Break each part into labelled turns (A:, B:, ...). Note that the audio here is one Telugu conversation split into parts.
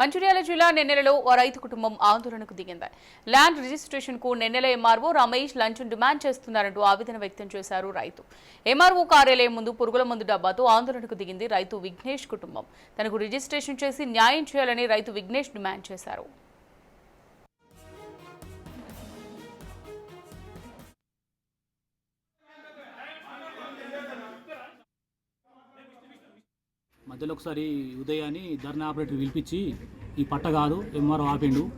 A: మంచిర్యాల జిల్లా నెన్నెలలో ఓ రైతు కుటుంబం ఆందోళనకు దిగింది. ల్యాండ్ రిజిస్ట్రేషన్కు నెన్నెల ఎంఆర్ఓ రమేష్ లంచం డిమాండ్ చేస్తున్నారంటూ ఆవేదన వ్యక్తం చేశారు రైతు. ఎంఆర్ఓ కార్యాలయం ముందు పురుగుల మందు డబ్బాతో ఆందోళనకు దిగింది రైతు విఘ్నేష్ కుటుంబం. తనకు రిజిస్ట్రేషన్ చేసి న్యాయం చేయాలని రైతు విఘ్నేష్ డిమాండ్ చేశారు.
B: మధ్యలో ఒకసారి ఉదయాన్ని ధర్నా ఆపరేటర్ పిలిపించి ఈ పట్ట కాదు ఎంఆర్ఓ ఆపిండు.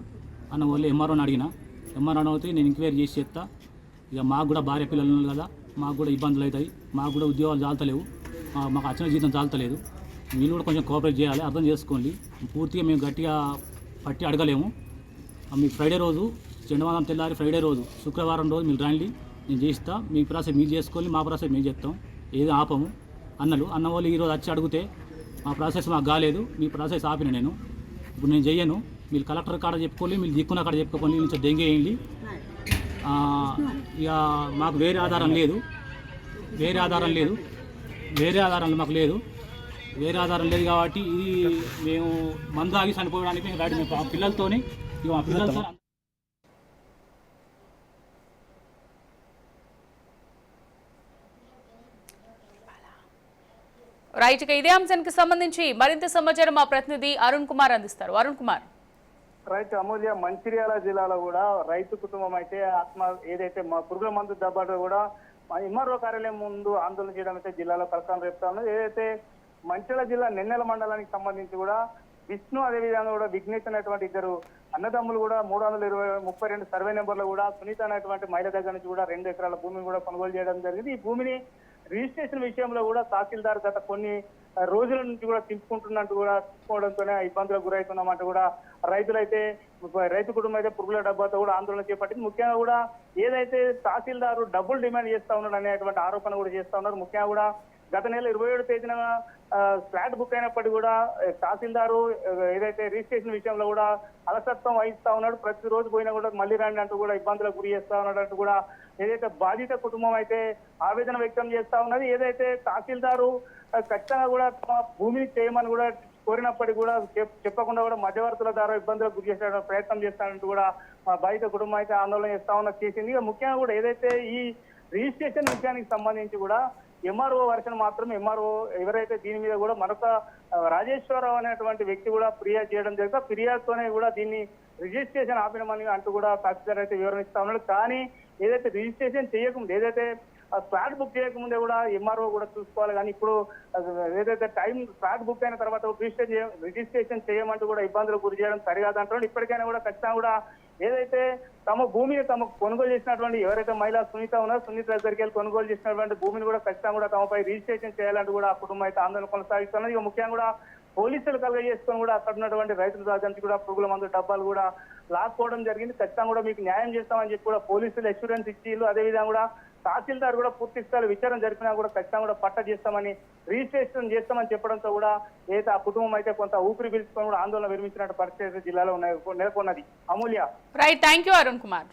B: అన్న వాళ్ళు ఎంఆర్ఓని అడిగిన. ఎంఆర్ఓ అయితే నేను ఎంక్వైరీ చేసి చెప్తా. ఇక మాకు కూడా భార్య పిల్లలు ఉన్నారు కదా మాకు కూడా ఇబ్బందులు అవుతాయి మాకు కూడా ఉద్యోగాలు జాలతలేవు మా- మాకు వచ్చిన జీతం జాలతలేదు. మీరు కూడా కొంచెం కోఆపరేట్ చేయాలి అర్థం చేసుకోండి. పూర్తిగా మేము గట్టిగా పట్టి అడగలేము. మీ ఫ్రైడే రోజు చెండవాదం తెల్లారి ఫ్రైడే రోజు శుక్రవారం రోజు మీరు రండి. నేను చేస్తా. మీ ప్రాసెస్ మీరు చేసుకోండి మా ప్రాసెస్ మేము చెప్తాం ఏది ఆపము? అన్నలు. అన్న వాళ్ళు ఈరోజు వచ్చి అడిగితే మా ప్రాసెస్ మాకు కాలేదు. మీ ప్రాసెస్ ఆపిన నేను. ఇప్పుడు నేను చెయ్యను. మీరు కలెక్టర్ కాడ చెప్పుకోవాలి మీరు దిక్కున్న కాడ చెప్పుకోవాలి నుంచి దెంగేయండి ఆ, ఇక మాకు వేరే ఆధారం లేదు. వేరే ఆధారం లేదు. వేరే ఆధారం మాకు లేదు. వేరే ఆధారం లేదు కాబట్టి ఇది మేము మందు ఆగి చనిపోవడానికి మేము రెడీ మేము ఇక మా పిల్లలతో
A: రైట్ ఇక ఇదే అంశానికి సంబంధించి మరింత సమాచారం మా ప్రతినిధి అరుణ్ కుమార్ అందిస్తారు. అరుణ్ కుమార్.
C: రైతు అమూల్య మంచిర్యాల జిల్లాలో కూడా రైతు కుటుంబం అయితే ఆత్మ ఏదైతే మా పురుగుల మందు దెబ్బతో కూడా మా ఎంఆర్ఓ కార్యాలయం ముందు ఆందోళన చేయడం అయితే జిల్లాలో కలకాలం రేపుతా ఉన్నది. ఏదైతే మంచిర్యాల జిల్లా నెన్నెల మండలానికి సంబంధించి కూడా విష్ణు అదేవిధంగా కూడా విఘ్నేష్ అనేటువంటి ఇద్దరు అన్నదమ్ములు కూడా మూడు వందల ఇరవై ముప్పై రెండు సర్వే నెంబర్లో కూడా సునీత అనేటువంటి మహిళ దగ్గర నుంచి కూడా రెండు ఎకరాల భూమిని కూడా కొనుగోలు చేయడం జరిగింది. ఈ భూమిని రిజిస్ట్రేషన్ విషయంలో కూడా తహసీల్దార్ గత కొన్ని రోజుల నుంచి కూడా తింపుకుంటున్నట్టు కూడా తిప్పుకోవడంతోనే ఇబ్బందులకు గురవుతున్నామంటూ కూడా. రైతులైతే రైతు కుటుంబం అయితే పురుగుల డబ్బాతో కూడా ఆందోళన చేపట్టింది. ముఖ్యంగా కూడా ఏదైతే తహసీల్దారు డబ్బులు డిమాండ్ చేస్తా ఉన్నాడు అనేటువంటి ఆరోపణ కూడా చేస్తా ఉన్నారు. ముఖ్యంగా కూడా గత నెల ఇరవై ఏడు తేదీన ఫ్లాట్ బుక్ అయినప్పటికీ కూడా తహసీల్దారు ఏదైతే రిజిస్ట్రేషన్ విషయంలో కూడా అలసత్వం వహిస్తా ఉన్నాడు ప్రతిరోజు పోయినా కూడా మళ్ళీ రాండి అంటూ కూడా ఇబ్బందులకు గురి చేస్తా ఉన్నాడు అంటూ కూడా ఏదైతే బాధిత కుటుంబం అయితే ఆవేదన వ్యక్తం చేస్తా ఉన్నది ఏదైతే తహసీల్దారు ఖచ్చితంగా కూడా తమ భూమిని చేయమని కూడా కోరినప్పటికీ కూడా చెప్- చెప్పకుండా కూడా మధ్యవర్తుల ద్వారా ఇబ్బందులకు గురి చేసే ప్రయత్నం చేస్తానంటూ కూడా మా బాధిత కుటుంబం అయితే ఆందోళన చేస్తా ఉన్న చేసింది ముఖ్యంగా కూడా ఏదైతే ఈ రిజిస్ట్రేషన్ విషయానికి సంబంధించి కూడా ఎంఆర్ఓ వర్షన్ మాత్రం ఎంఆర్ఓ ఎవరైతే దీని మీద కూడా మరొక రాజేశ్వరరావు అనేటువంటి వ్యక్తి కూడా ఫిర్యాదు చేయడం జరిగింది. ఫిర్యాదుతోనే కూడా దీన్ని రిజిస్ట్రేషన్ ఆపినమని అంటూ కూడా తహసీల్దార్ అయితే వివరణిస్తా ఉన్నాడు. కానీ ఏదైతే రిజిస్ట్రేషన్ చేయకముందు ఏదైతే ఫ్లాట్ బుక్ చేయకముందే కూడా ఎంఆర్ఓ కూడా చూసుకోవాలి. కానీ ఇప్పుడు ఏదైతే టైం ఫ్లాట్ బుక్ అయిన తర్వాత రిజిస్ట్రేషన్ రిజిస్ట్రేషన్ చేయమంటూ కూడా ఇబ్బందులకు గురి చేయడం సరికాదంటున్నాడు. ఇప్పటికైనా కూడా ఖచ్చితంగా కూడా ఏదైతే తమ భూమిని తమ కొనుగోలు చేసినటువంటి ఎవరైతే మహిళా సునీత ఉన్నారో సునీత దగ్గరికి వెళ్ళి కొనుగోలు చేసినటువంటి భూమిని కూడా ఖచ్చితంగా కూడా తమపై రిజిస్ట్రేషన్ చేయాలంటూ కూడా ఆ కుటుంబం అయితే ఆందోళన కొనసాగిస్తున్నది. ఇక ముఖ్యంగా కూడా పోలీసులు కలగజేసుకొని కూడా అక్కడ ఉన్నటువంటి రైతుల దానికి కూడా పురుగుల మందు డబ్బాలు కూడా లాక్కోవడం జరిగింది. ఖచ్చితంగా కూడా మీకు న్యాయం చేస్తామని చెప్పి కూడా పోలీసులు అష్యూరెన్స్ ఇచ్చిళ్ళు అదేవిధంగా కూడా తహసీల్దార్ కూడా పూర్తి స్థాయి విచారణ జరిపినా కూడా ఖచ్చితంగా కూడా పట్ట చేస్తామని రిజిస్ట్రేషన్ చేస్తామని చెప్పడంతో కూడా ఏదైతే ఆ కుటుంబం అయితే కొంత ఊపిరి పీల్చుకొని కూడా ఆందోళన విరమించినట్టు పరిస్థితి జిల్లాలో ఉన్నాయి. నెలకొన్నది. Amulya.
A: Right thank you Arun Kumar